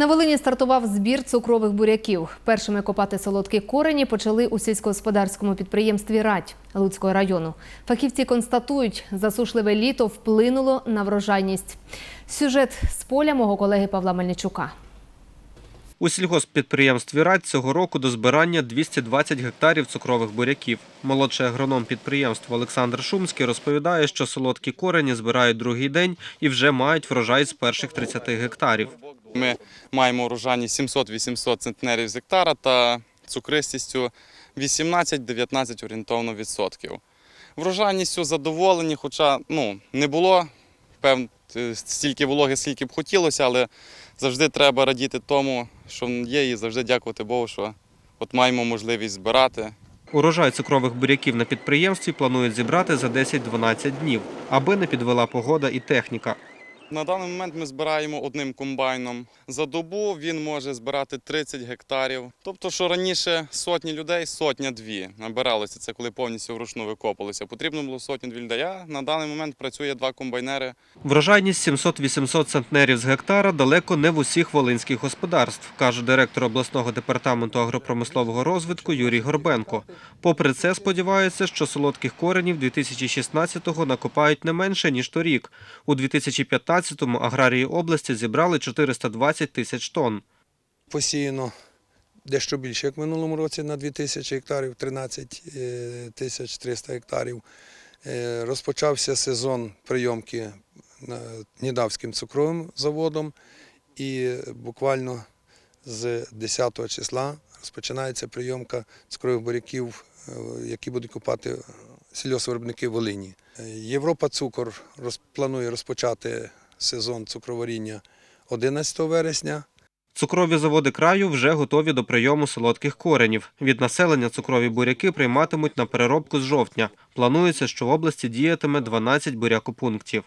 На Волині стартував збір цукрових буряків. Першими копати солодкі корені почали у сільськогосподарському підприємстві Радь Луцького району. Фахівці констатують, засушливе літо вплинуло на врожайність. Сюжет з поля мого колеги Павла Мельничука. У сільгосппідприємстві «Радь» цього року до збирання 220 гектарів цукрових буряків. Молодший агроном підприємства Олександр Шумський розповідає, що солодкі корені збирають другий день і вже мають врожай з перших 30 гектарів. Ми маємо урожайність 700-800 центнерів з гектара та цукристістю 18-19 орієнтовно відсотків. Врожайністю задоволені, хоча ну, не було певно стільки вологи, скільки б хотілося, але завжди треба радіти тому, що є, і завжди дякувати Богу, що от маємо можливість збирати. Урожай цукрових буряків на підприємстві планують зібрати за 10-12 днів, аби не підвела погода і техніка. На даний момент ми збираємо одним комбайном. За добу він може збирати 30 гектарів. Тобто, що раніше сотні людей, сотня-дві набиралося. Це коли повністю вручну викопалося. Потрібно було сотні-дві людей. А на даний момент працює два комбайнери. Врожайність 700-800 центнерів з гектара далеко не в усіх волинських господарств, каже директор обласного департаменту агропромислового розвитку Юрій Горбенко. Попри це, сподівається, що солодких коренів 2016-го накопають не менше, ніж торік. У 2015-му аграрії області зібрали 420 тисяч тонн. посіяно дещо більше, як в минулому році на 2 тисячі гектарів, 13 е, тисяч 300 гектарів. Е, Розпочався сезон прийомки Нідавським цукровим заводом і буквально з 10 числа розпочинається прийомка цукрових буряків, е, які будуть купати сільгоспвиробники Волині. Європа Цукор планує розпочати сезон цукроваріння 11 вересня. Цукрові заводи краю вже готові до прийому солодких коренів. Від населення цукрові буряки прийматимуть на переробку з жовтня. Планується, що в області діятиме 12 бурякопунктів.